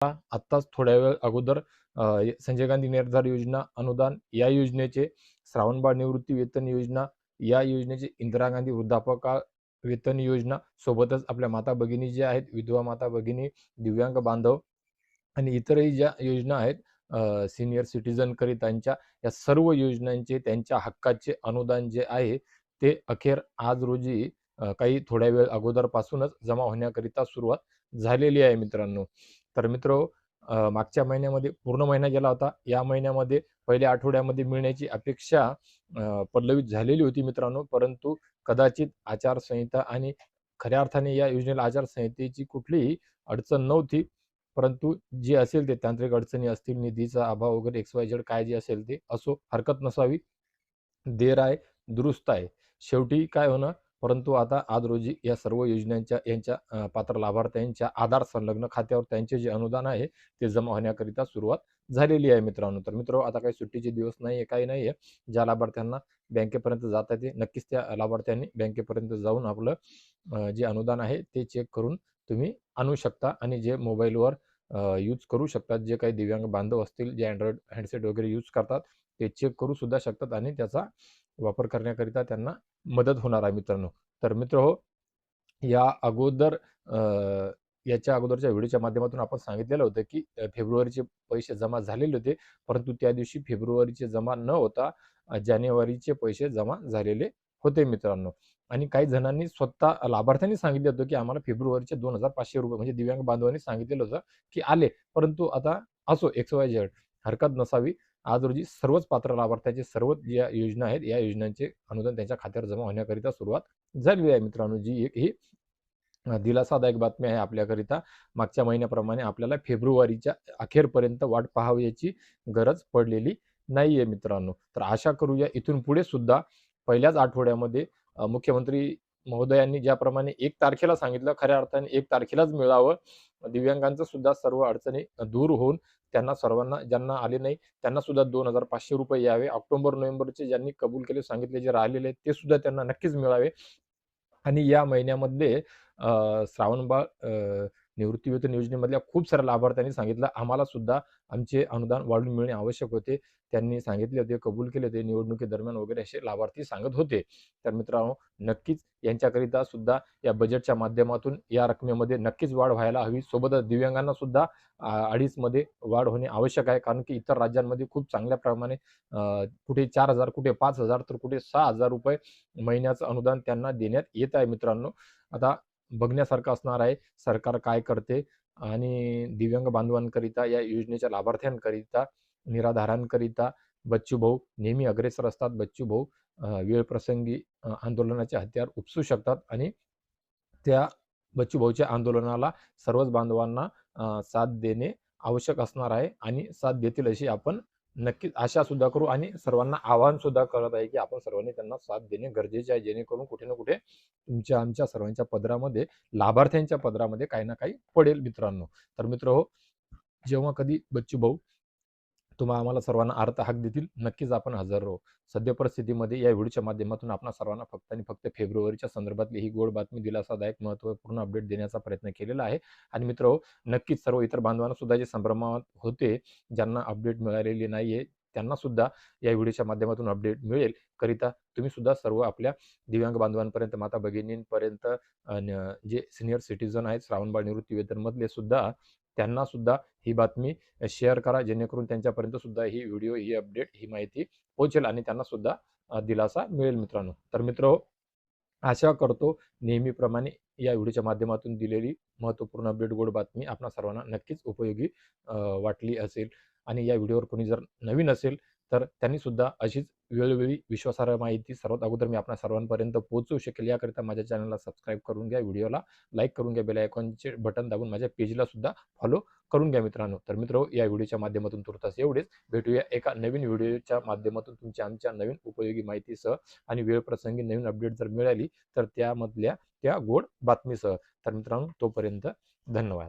आत्ताच थोड्या वेळ अगोदर संजय गांधी निर्धार योजना अनुदान या योजनेचे श्रावणबाळ निवृत्ती वेतन योजना या योजनेचे इंदिरा गांधी वृद्धापकाळ वेतन योजना सोबतच आपल्या माता भगिनी ज्या आहेत विधवा माता भगिनी दिव्यांग बांधव आणि इतरही ज्या योजना आहेत सिनियर सिटीजन करितांच्या या सर्व योजनांचे त्यांच्या हक्काचे अनुदान जे आहे ते अखेर आज रोजी काही थोड्या वेळ अगोदरपासूनच जमा होण्याकरिता सुरुवात झालेली आहे मित्रांनो. तर मित्र मागच्या महिन्यामध्ये पूर्ण महिना गेला होता. या महिन्यामध्ये पहिल्या आठवड्यामध्ये मिळण्याची अपेक्षा पल्लवित झालेली होती मित्रांनो. परंतु कदाचित आचारसंहिता आणि खऱ्या अर्थाने या योजनेला आचारसंहितेची कुठलीही अडचण नव्हती. परंतु जे असेल ते तांत्रिक अडचणी असतील निधीचा अभाव वगैरे एक्स वाय झेड काय जे असेल ते असो हरकत नसावी. देर आहे दुरुस्त आहे. शेवटी काय होणार परंतु आता आज रोजी या सर्व योजनांच्या यांच्या पात्र लाभार्थ्यांच्या आधार संलग्न खात्यावर त्यांचे जे अनुदान आहे ते जमा होण्याकरिता सुरुवात झालेली आहे मित्रांनो. तर मित्र आता काही सुट्टीचे दिवस नाही आहे काही नाही आहे ज्या लाभार्थ्यांना बँकेपर्यंत जाता येते नक्कीच त्या लाभार्थ्यांनी बँकेपर्यंत जाऊन आपलं जे अनुदान आहे ते चेक करून तुम्ही आणू शकता आणि जे मोबाईलवर यूज करू शकतात जे काही दिव्यांग बांधव असतील जे अँड्रॉइड हँडसेट वगैरे यूज करतात ते चेक करू सुद्धा शकतात आणि त्याचा वापर करण्याकरिता त्यांना मदत होणार आहे मित्रांनो. तर मित्र हो या अगोदर अ, याच्या अगोदरच्या व्हिडिओच्या माध्यमातून आपण सांगितलेलं होतं की फेब्रुवारीचे पैसे जमा झालेले होते. परंतु त्या दिवशी फेब्रुवारीचे जमा न होता जानेवारीचे पैसे जमा झालेले होते मित्रांनो. आणि काही जणांनी स्वतः लाभार्थ्यांनी सांगितलं होतं की आम्हाला फेब्रुवारीचे दोन हजार पाचशे रुपये म्हणजे दिव्यांग बांधवांनी सांगितलेलं होतं की आले. परंतु आता असो एक्स वाय झेड हरकत नसावी. आज रोजी सर्वच पात्र लाभार्थ्यांचे सर्व ज्या योजना आहेत या योजनांचे अनुदान त्यांच्या खात्यावर जमा होण्याकरिता सुरुवात झालेली आहे मित्रांनो. जी एक ही दिलासादायक बातमी आहे आपल्याकरिता. मागच्या महिन्याप्रमाणे आपल्याला फेब्रुवारीच्या अखेरपर्यंत वाट पाहावयाची गरज पडलेली नाही आहे मित्रांनो. तर आशा करूया इथून पुढे सुद्धा पहिल्याच आठवड्यामध्ये मुख्यमंत्री महोदयांनी ज्याप्रमाणे एक तारखेला सांगितलं खऱ्या अर्थाने एक तारखेलाच मिळावं दिव्यांगांचं सुद्धा सर्व अडचणी दूर होऊन त्यांना सर्वांना ज्यांना आले नाही त्यांना सुद्धा दोन हजार पाचशे रुपये यावे. ऑक्टोबर नोव्हेंबरचे ज्यांनी कबूल केले सांगितले जे राहिलेले आहेत ते सुद्धा त्यांना नक्कीच मिळावे. आणि या महिन्यामध्ये श्रावणबाळ निवृत्तीवेतन योजनेमधल्या खूप साऱ्या लाभार्थ्यांनी सांगितलं. आम्हाला सुद्धा आमचे अनुदान वाढून मिळणे आवश्यक होते. त्यांनी सांगितले होते कबूल केले होते निवडणुकीदरम्यान वगैरे असे लाभार्थी सांगत होते. तर मित्रांनो नक्कीच यांच्याकरिता सुद्धा या बजेटच्या माध्यमातून या रकमेमध्ये नक्कीच वाढ व्हायला हवी. सोबतच दिव्यांगांना सुद्धा अडीचमध्ये वाढ होणे आवश्यक आहे. कारण की इतर राज्यांमध्ये खूप चांगल्या प्रमाणे कुठे चार हजार कुठे पाच हजार तर कुठे सहा हजार रुपये महिन्याचं अनुदान त्यांना देण्यात येत आहे मित्रांनो. आता बघण्यासारखं असणार आहे. सरकार काय करते आणि दिव्यांग बांधवांकरिता या योजनेच्या लाभार्थ्यांकरिता निराधारांकरिता बच्चू भाऊ नेहमी अग्रेसर असतात. बच्चू भाऊ वेळप्रसंगी आंदोलनाचे हत्यार उपसू शकतात आणि त्या बच्चू भाऊच्या आंदोलनाला सर्वच बांधवांना साथ देणे आवश्यक असणार आहे आणि साथ देतील अशी आपण नक्कीच आशा सुद्धा करू आणि सर्वांना आवाहन सुद्धा करत आहे की आपण सर्वांनी त्यांना साथ देणे गरजेचे आहे. जेणेकरून कुठे ना कुठे तुमच्या आमच्या सर्वांच्या पदरामध्ये लाभार्थ्यांच्या पदरामध्ये काही ना काही पडेल मित्रांनो. तर मित्र हो जेव्हा कधी बच्चू भाऊ तुम्हा आम्हाला सर्वांना अर्थ हाक देतील नक्कीच आपण हजर राहू. सध्या परिस्थितीमध्ये या व्हिडिओच्या माध्यमातून आपण सर्वांना फक्त आणि फक्त फेब्रुवारीच्या संदर्भातली ही गोड बातमी दिलासादायक महत्त्वपूर्ण अपडेट देण्याचा प्रयत्न केलेला आहे. आणि मित्र हो नक्कीच सर्व इतर बांधवांना सुद्धा जे संभ्रमात होते ज्यांना अपडेट मिळालेली नाहीये त्यांना सुद्धा या व्हिडिओच्या माध्यमातून अपडेट मिळेल. करिता तुम्ही सुद्धा सर्व आपल्या दिव्यांग बांधवांपर्यंत माता भगिनींपर्यंत जे सिनियर सिटीजन आहेत श्रावणबाळ निवृत्ती वेतनमधले सुद्धा त्यांना सुद्धा ही बातमी शेअर करा. जेणेकरून त्यांच्यापर्यंत सुद्धा ही व्हिडिओ ही अपडेट ही माहिती पोहोचेल आणि त्यांना सुद्धा दिलासा मिळेल मित्रांनो. तर मित्र हो, आशा करतो नेहमीप्रमाणे या व्हिडिओच्या माध्यमातून दिलेली महत्त्वपूर्ण अपडेट गोड बातमी आपणा सर्वांना नक्कीच उपयोगी वाटली असेल. आणि या व्हिडिओवर कोणी जर नवीन असेल तर त्यांनी सुद्धा अशीच वेळोवेळी विश्वासार्ह माहिती सर्वात अगोदर मी आपल्या सर्वांपर्यंत पोहोचवू शकेल. याकरिता माझ्या चॅनलला सबस्क्राईब करून घ्या व्हिडिओला लाईक करून घ्या बेल आयकॉनचे बटन दाबून माझ्या पेजला सुद्धा फॉलो करून घ्या मित्रांनो. तर मित्र या व्हिडिओच्या माध्यमातून तुर्तास एवढेच. भेटूया एका नवीन व्हिडिओच्या माध्यमातून तुमच्या आमच्या नवीन उपयोगी माहितीसह आणि वेळप्रसंगी नवीन अपडेट जर मिळाली तर त्यामधल्या त्या गोड बातमीसह. तर मित्रांनो तोपर्यंत धन्यवाद.